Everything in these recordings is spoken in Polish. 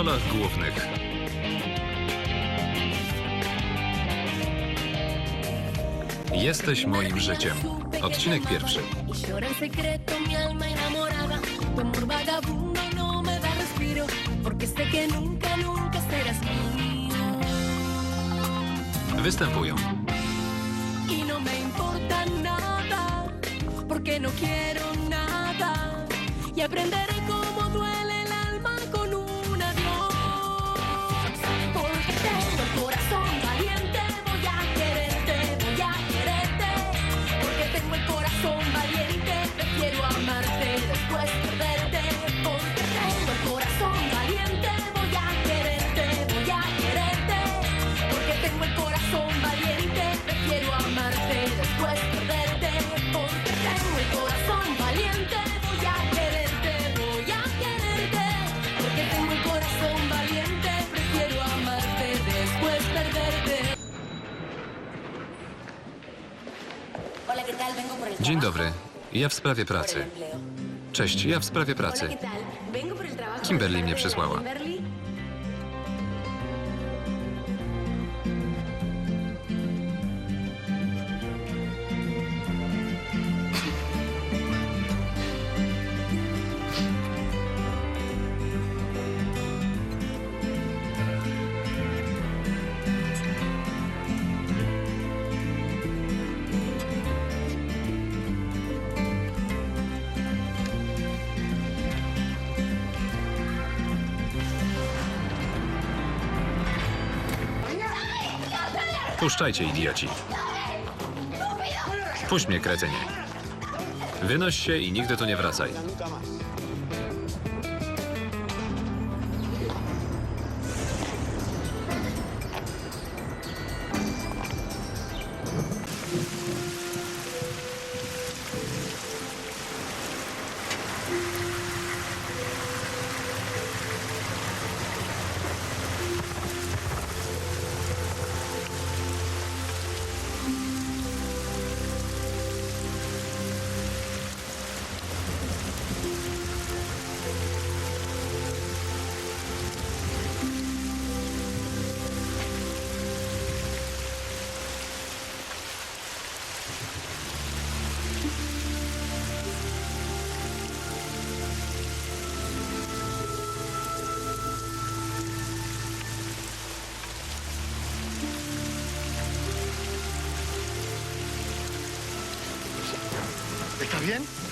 rolach głównych Jesteś moim życiem. Odcinek pierwszy. Występują. porque no quiero nada y aprenderé Dzień dobry. Ja w sprawie pracy. Cześć, ja w sprawie pracy. Kimberly mnie przysłała. Odpuszczajcie, idioci. Puść mnie, kretynie. Wynoś się i nigdy tu nie wracaj.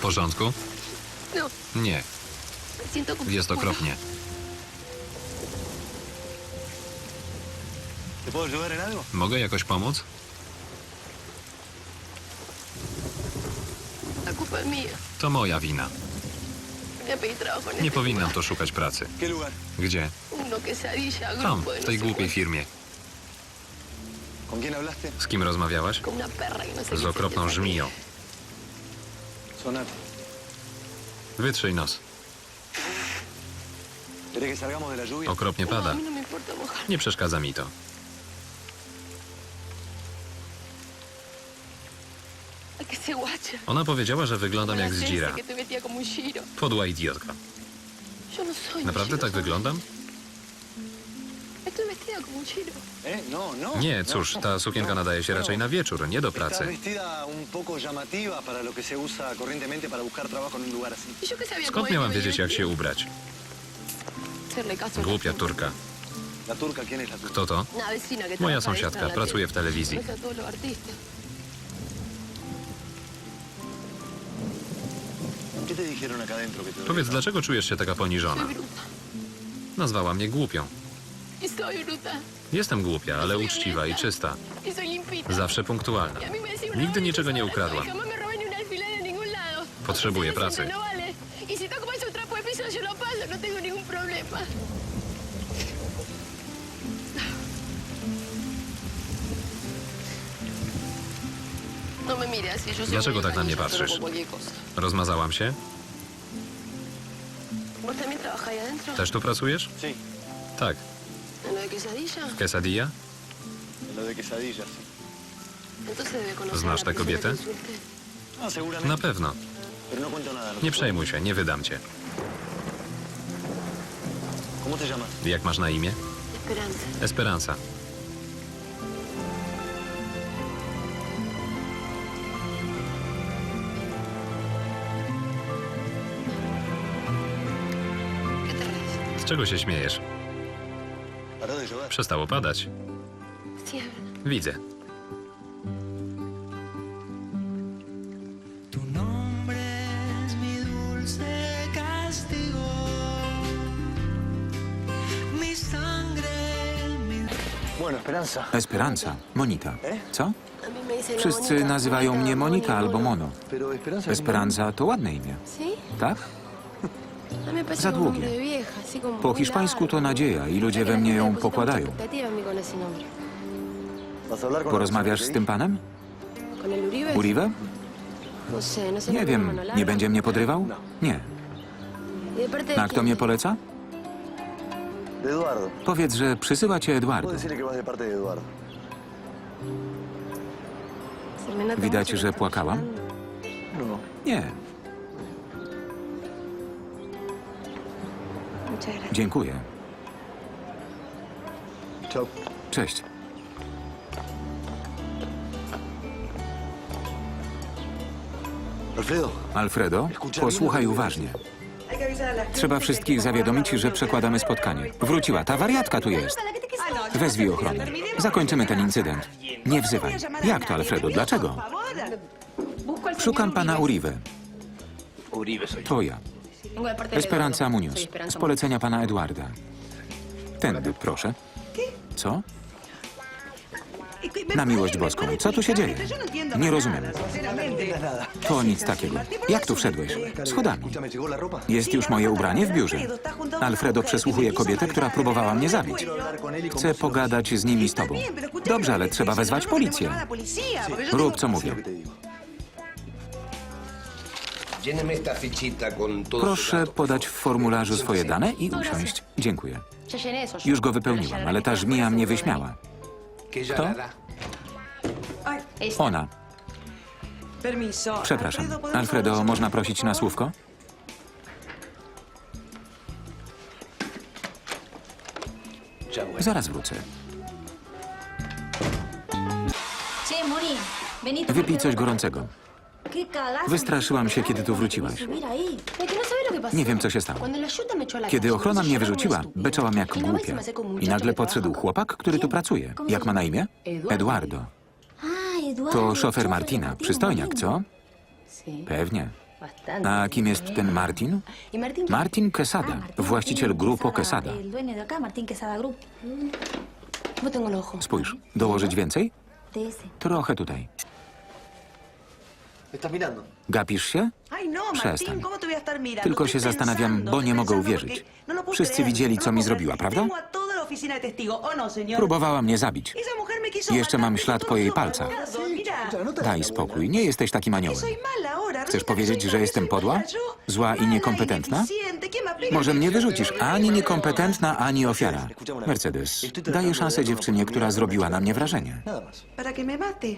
W porządku? Nie. Jest okropnie. Mogę jakoś pomóc? To moja wina. Nie powinnam tu szukać pracy. Gdzie? Tam, w tej głupiej firmie. Z kim rozmawiałaś? Z okropną żmiją. Sonata. Wytrzyj nos. Okropnie pada. Nie przeszkadza mi to. Ona powiedziała, że wyglądam jak z Jira. Podła idiotka. Naprawdę tak wyglądam? Nie, cóż, ta sukienka nadaje się raczej na wieczór, nie do pracy. Skąd miałam wiedzieć, jak się ubrać? Głupia Turka. Kto to? Moja sąsiadka, pracuje w telewizji. Powiedz, dlaczego czujesz się taka poniżona? Nazwała mnie głupią. Jestem głupia, ale uczciwa i czysta. Zawsze punktualna. Nigdy niczego nie ukradłam. Potrzebuję pracy. Dlaczego tak na mnie patrzysz? Rozmazałam się? Też tu pracujesz? Tak quesadilla? Quesadilla? Znasz tę kobietę? Na pewno. Nie przejmuj się, nie wydam cię. Jak masz na imię? Esperanza. Z czego się śmiejesz? Przestało padać. Widzę. Esperanza. Esperanza. Monika. Co? Wszyscy nazywają mnie Monika albo Mono. Esperanza... To ładne imię, tak? Za długie. Po hiszpańsku to nadzieja i ludzie we mnie ją pokładają. expectativa en mí con ese nombre. ¿Vas a hablar con Porozmawiasz z tym panem? ¿Con el Uribe? No no. Nie wiem. Nie będzie mnie podrywał? Nie. ¿Y de parte de A kto mnie poleca? Powiedz, że przysyła cię Eduardo. Puedo decirle que vas Dziękuję. Cześć. Alfredo. Alfredo, posłuchaj uważnie. Trzeba wszystkich zawiadomić, że przekładamy spotkanie. Wróciła, ta wariatka tu jest. Wezwij ochronę. Zakończymy ten incydent. Nie wzywaj. Jak to, Alfredo? Dlaczego? Szukam pana Uribe. To ja. Esperanza Esperanza Z polecenia pana Eduarda. Tędy, proszę. Co? Na miłość boską. Co tu się dzieje? Nie rozumiem. To nic takiego. Jak tu wszedłeś? Schodami. Jest już moje ubranie w biurze. Alfredo przesłuchuje kobietę, która próbowała mnie zabić. Chcę pogadać z nimi z tobą. Dobrze, ale trzeba wezwać policję. Rób, co mówię. Proszę podać w formularzu swoje dane i usiąść. Dziękuję. Już go wypełniłam, ale ta żmija mnie wyśmiała. ¿Kto? Ona. Przepraszam. ¿podemos Alfredo, można prosić na słówko? Zaraz wrócę. Wypij coś gorącego. Wystraszyłam się, kiedy tu wróciłaś. Nie wiem, co się stało. Kiedy ochrona mnie wyrzuciła, beczałam jak głupia. I nagle podszedł chłopak, który tu pracuje. Jak ma na imię? Eduardo. To szofer Martina. Przystojniak, co? Pewnie. A kim jest ten Martin? Martin Quesada, właściciel Grupo Quesada. Spójrz, dołożyć więcej? Trochę tutaj. Gapisz się? No, Przestań. Tylko się zastanawiam, bo nie mogę uwierzyć. no Wszyscy widzieli, no co mi zrobiła, creer. prawda? Tengo a toda la oficina de testigo, ¿o señor? Próbowała mnie zabić. Jeszcze mam ślad po jej palcach. Daj spokój, nie jesteś takim Que aniołem. Chcesz powiedzieć, że jestem podła? Zła i niekompetentna? Może mnie wyrzucisz, ani niekompetentna, ani ofiara. Mercedes, daję szansę dziewczynie, która zrobiła na mnie wrażenie.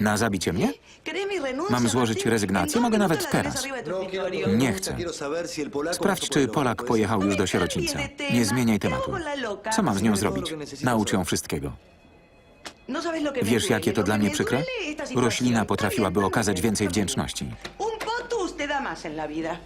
Na zabicie mnie? ¿Querés mi renuncia, Mam złożyć rezygnację? Mogę nawet teraz. Nie chcę. Sprawdź, czy Polak pojechał już do sierocińca. Nie zmieniaj tematu. Co mam z nią zrobić? Naucz ją wszystkiego. Wiesz, jakie to dla mnie przykre? Roślina potrafiłaby okazać więcej wdzięczności. Te da más en la vida.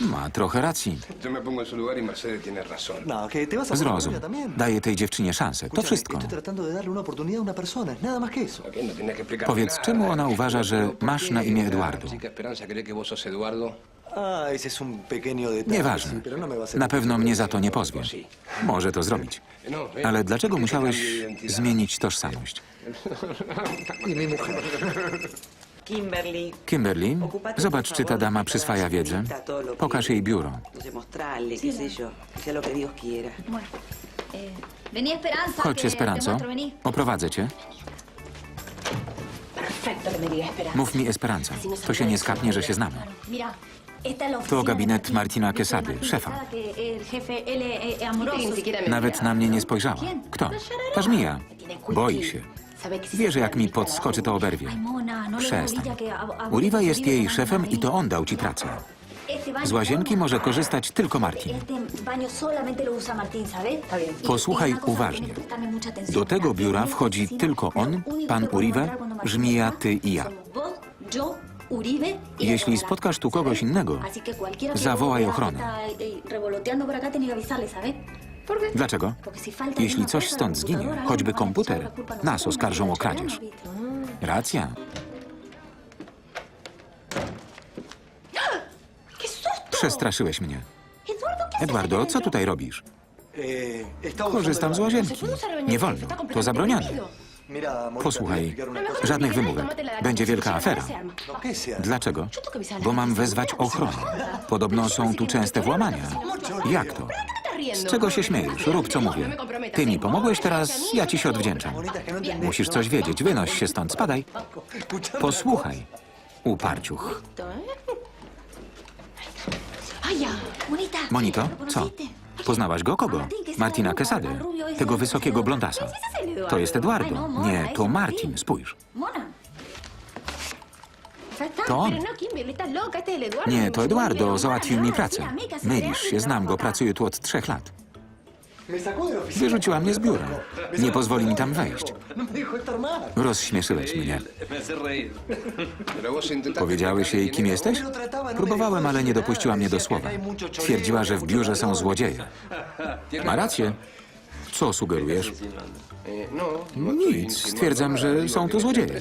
Ma trochę racji. Yo me pongo en su lugar y Mercedes tiene razón. No, que te vas a poner Zrozum. también. Daję tej dziewczynie szansę. To Escúchame, wszystko. Estoy tratando de darle una oportunidad a una persona, nada más que eso. ¿A qué no tienes que explicar Powiedz, nada? czemu ona uważa, że ¿Por masz na imię la Eduardo? chica Esperanza cree que vos sos Eduardo? Nieważne. no Na pewno mnie za to nie pozwie. Może to zrobić. No. Ale dlaczego ¿Por qué te musiałeś zmienić tożsamość? Kimberly, Kimberly, zobacz, czy ta dama przyswaja wiedzę. Pokaż jej biuro. no sé, mostrarle, qué sé yo, que sea lo que Dios quiera. Bueno. Eh, vení, Esperanza. Chodź, que te Esperanzo. muestro, vení. Oprowadzę cię. Perfecto que me diga Esperanza. Mów mi Esperanza. To się nie skapnie, że się znamy. Mira, To gabinet Martina Martín szefa. Nawet na mnie nie spojrzała. Kto? Ta żmija. Boi się. Wie, że jak mi podskoczy, to oberwie. Przestań. Uriwa jest jej szefem i to on dał ci pracę. Z łazienki może korzystać tylko Martin. Posłuchaj uważnie. Do tego biura wchodzi tylko on, pan Martín Żmija, ty i ja. Y Jeśli spotkasz tu kogoś innego, zawołaj ochronę. eh. Dlaczego? Jeśli coś stąd zginie, choćby komputer, nas oskarżą o van a kradzież. Racja. Przestraszyłeś mnie. Eduardo, ¿qué haces Eduardo, aquí co tutaj robisz? Eh, Korzystam z łazienki. Nie wolno. To zabronione. Posłuchaj, żadnych wymówek. Będzie wielka afera. No. Dlaczego? Bo mam wezwać ochronę. Podobno są tu częste włamania. Jak to? Z czego się śmiejesz? Rób co mówię. Ty mi pomogłeś teraz, ja ci się odwdzięczam. No entendés. Musisz coś wiedzieć. Wynoś się stąd, spadaj. Posłuchaj. Uparciuch. Monito, ¿lo co? Poznałaś go? Kogo? Martina Quesady, tego wysokiego blondasa. To jest Eduardo. Nie, to Martin, spójrz. To on. Nie, to Eduardo załatwił mi pracę. Mylisz się, znam go, pracuję tu od trzech lat. Wyrzuciła mnie z biura. Nie pozwoli mi tam wejść. Rozśmieszyłeś mnie. Powiedziałeś jej, kim jesteś? Próbowałem, ale nie dopuściła mnie do słowa. Twierdziła, że w biurze są złodzieje. Ma rację. Co sugerujesz? Nic. Stwierdzam, że są tu złodzieje.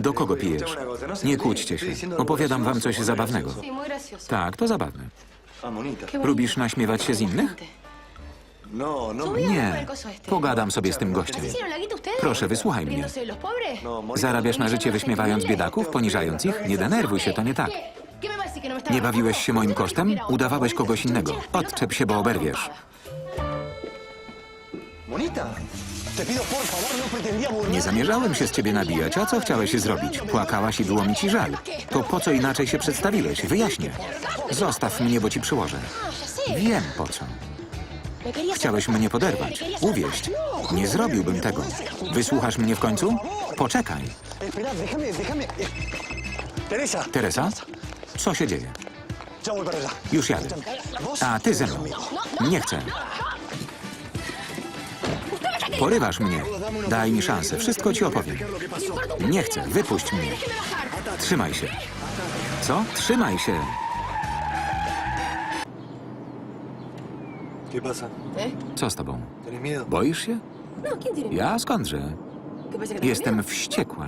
Do kogo pijesz? Nie kłóćcie się. Opowiadam wam coś zabawnego. Tak, to zabawne. Lubisz naśmiewać się z innych? No, no. Nie. Pogadam sobie z tym gościem. Proszę, wysłuchaj mnie. No. Zarabiasz na życie wyśmiewając biedaków, poniżając ich? Nie denerwuj się, to nie tak. Nie bawiłeś się moim kosztem? Udawałeś kogoś innego. Odczep się, bo oberwiesz. Nie zamierzałem się z ciebie nabijać, a co chciałeś zrobić? Płakałaś i było mi ci żal. To po co inaczej się przedstawiłeś? Wyjaśnię. Zostaw mnie, bo ci przyłożę. Wiem po co. Chciałeś mnie poderwać, uwieść. Nie zrobiłbym tego. Wysłuchasz mnie w końcu? Poczekaj. Teresa, Teresa? Co się dzieje? Już jadę. A ty ze mną. Nie chcę. Porywasz mnie. Daj mi szansę. Wszystko ci opowiem. Nie chcę. Wypuść mnie. Trzymaj się. Co? Trzymaj się. ¿Qué pasa? Co z tobą? ¿Tenés miedo? Boisz się? Ja skądże? Jestem wściekła.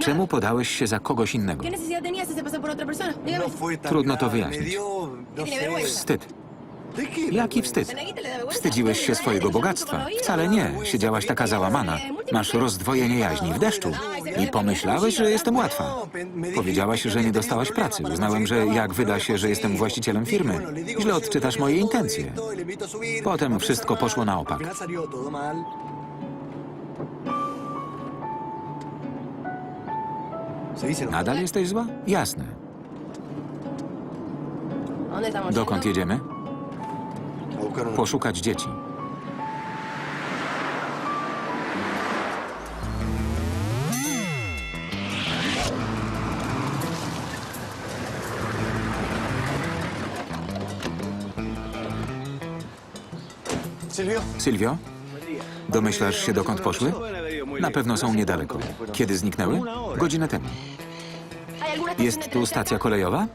Czemu podałeś się za kogoś innego? No fue tan Trudno to grave. Me wyjaśnić. dio, no sé. Wstyd. Jaki wstyd? Wstydziłeś się swojego bogactwa. Wcale nie. Siedziałaś taka załamana. Masz rozdwojenie jaźni w deszczu. I pomyślałeś, że jestem łatwa. Powiedziałaś, że nie dostałaś pracy. Uznałem, że jak wyda się, że jestem właścicielem firmy, źle odczytasz moje intencje. Potem wszystko poszło na opak. Nadal jesteś zła? Jasne. Dokąd jedziemy? Poszukać dzieci. Silvio, Sylwio? Domyślasz się, dokąd poszły? Na pewno są niedaleko. Kiedy zniknęły? Godzinę temu. Jest tu stacja kolejowa?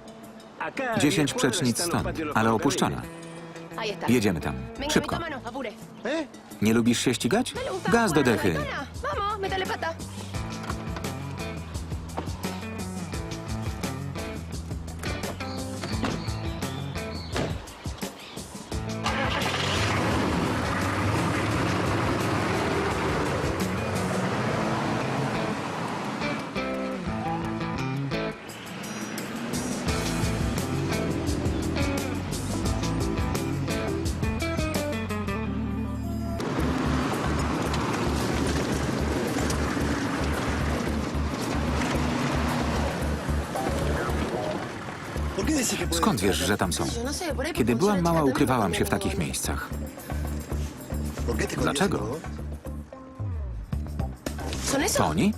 Dziesięć przecznic stąd, ale opuszczona. Jedziemy tam. Szybko. Nie lubisz się ścigać? Gaz do dechy. Skąd wiesz, że tam są? Kiedy byłam mała, ukrywałam się w takich miejscach. Dlaczego? To oni?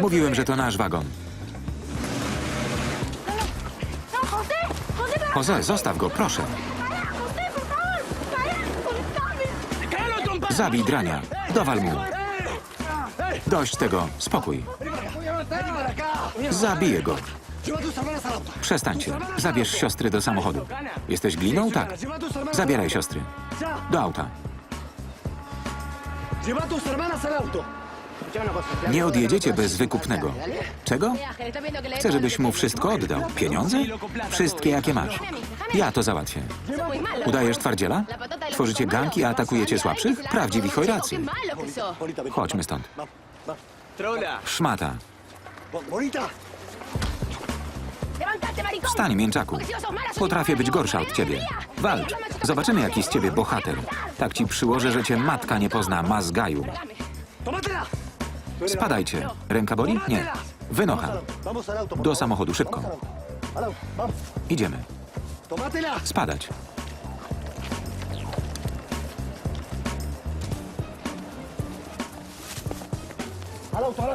Mówiłem, że to nasz wagon. Jose, zostaw go, proszę. Zabij drania. Dowal mu. Dość tego. Spokój. Zabiję go. Przestańcie. Zabierz siostry do samochodu. Jesteś gliną? Tak. Zabieraj siostry. Do auta. Nie odjedziecie bez wykupnego. Czego? Chcę, żebyś mu wszystko oddał. Pieniądze? Wszystkie, jakie masz. Ja to załatwię. Udajesz twardziela? Tworzycie ganki, a atakujecie słabszych? Prawdziwi chojracy. Chodźmy stąd. Szmata. Wstań, mięczaku. Potrafię być gorsza od ciebie. Walcz. Zobaczymy, jaki z ciebie bohater. Tak ci przyłożę, że cię matka nie pozna, mazgaju. Spadajcie. Ręka boli? Nie. Wynocha. Do samochodu, szybko. Idziemy. Spadać.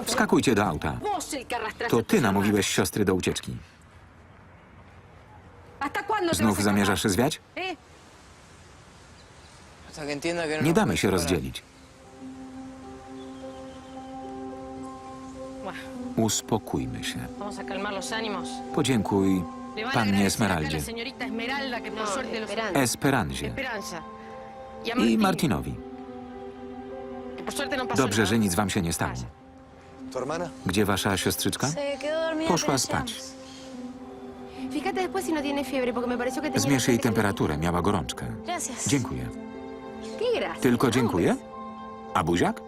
Wskakujcie do auta. To ty namówiłeś siostry do ucieczki. Znów zamierzasz zwiać? Nie damy się rozdzielić. Uspokójmy się. Podziękuj pannie Esmeraldzie, los Esperanzie. Y i Martinowi. no Dobrze, że nic wam się nie stało. Gdzie wasza siostrzyczka? Poszła spać. Zmierz jej temperaturę, miała gorączkę. Dziękuję. Tylko dziękuję? A buziak?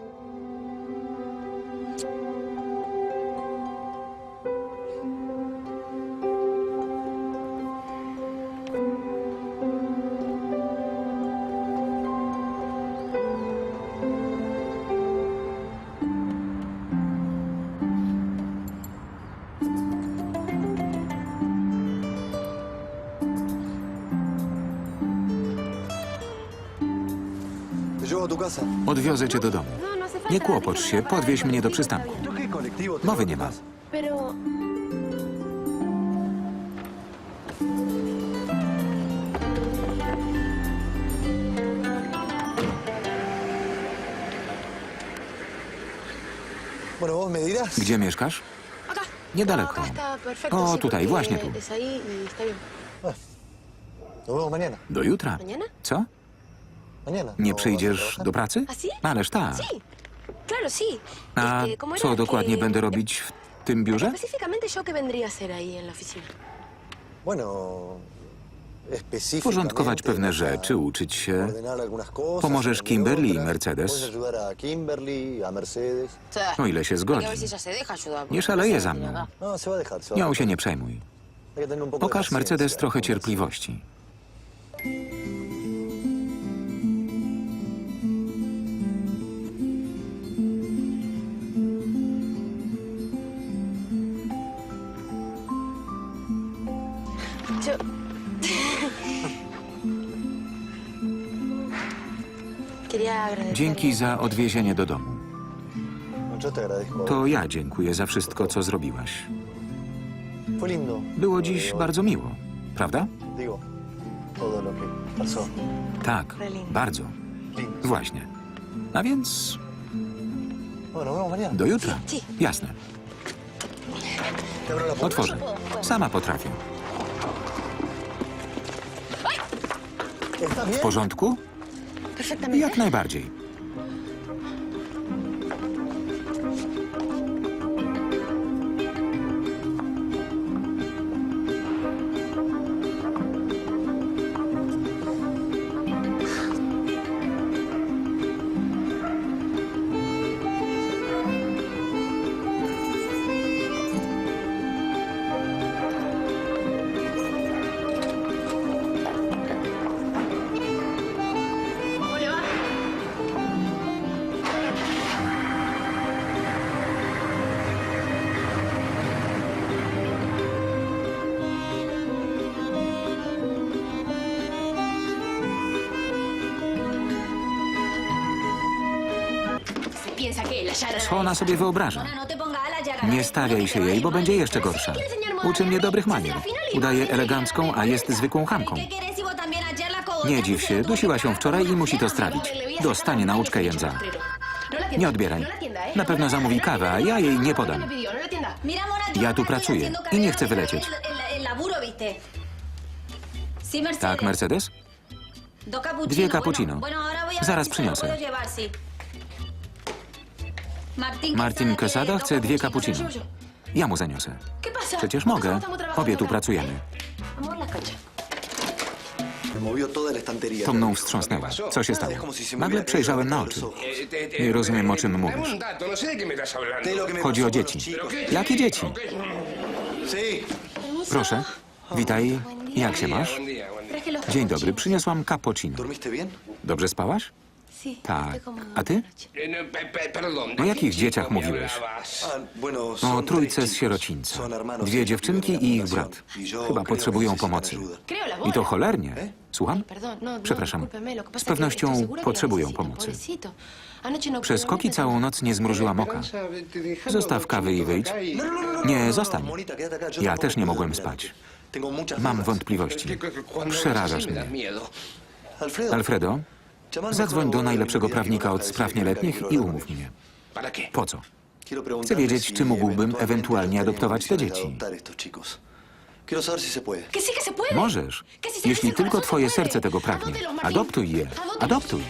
Odwiozę cię do domu. Nie kłopocz się, podwieź mnie do przystanku. Mowy nie ma. Gdzie mieszkasz? Niedaleko. O, tutaj, właśnie tu. Y. Do jutra. Co? Mañana. Nie ¿No przyjdziesz do pracy? Ależ tak. Sí. Claro, sí. A Este, ¿cómo era co dokładnie que- będę robić w tym biurze? Específicamente yo, ¿qué vendría a hacer ahí en la oficina? Bueno, específicamente... Porządkować pewne rzeczy, uczyć się. Pomożesz Kimberly i. Mercedes. O ile się zgodzi. Nie szaleje za mną. No, Nią się nie przejmuj. Pokaż Mercedes trochę cierpliwości. Dzięki za odwiezienie do domu. To ja dziękuję za wszystko, co zrobiłaś. Było dziś bardzo miło, prawda? Tak, bardzo. Właśnie. A więc do jutra. Jasne. Otworzę. Sama potrafię. ¿Estás W porządku? Jak najbardziej. Co ona sobie wyobraża? No Nie stawiaj się jej, bo będzie jeszcze gorsza. Uczy mnie dobrych manier. Udaje elegancką, a jest zwykłą chamką. Nie dziw się, dusiła się wczoraj i musi to strawić. Dostanie nauczkę jędza. Nie odbieraj. Na pewno zamówi kawę, a ja jej nie podam. Ja tu pracuję i nie chcę wylecieć. Tak, Mercedes? Dwie cappuccino. Zaraz przyniosę. Martin Quesada chce dwie cappuccino. Ja mu zaniosę. Przecież mogę. Obie tu pracujemy. To mną wstrząsnęło. Co się stało? Nagle przejrzałem na oczy. Nie rozumiem, o czym mówisz. Chodzi o dzieci. Jakie dzieci? Proszę. Witaj. Jak się masz? Dzień dobry. Przyniosłam cappuccino. Dobrze spałaś? Tak. A ty? Eh, no, pe- pe- perdón, ¿de O jakich dzieciach mówiłeś? Ah, O trójce z sierocińca. Dwie y dziewczynki i ich brat. Y Chyba potrzebują pomocy. I to cholernie. Słucham? Przepraszam. Z pewnością potrzebują pomocy. Przez skoki całą noc nie zmrużyłam oka. Zostaw kawy i wyjdź. No, no, no, no, Nie, no, no, zostań. Ja też nie mogłem spać. Mam wątpliwości. Przerażasz mnie. Alfredo, zadzwoń do najlepszego prawnika od spraw nieletnich i umów mnie. Po co? Chcę wiedzieć, czy mógłbym ewentualnie adoptować te dzieci. Możesz. Jeśli tylko twoje serce tego pragnie. Adoptuj je. Adoptuj.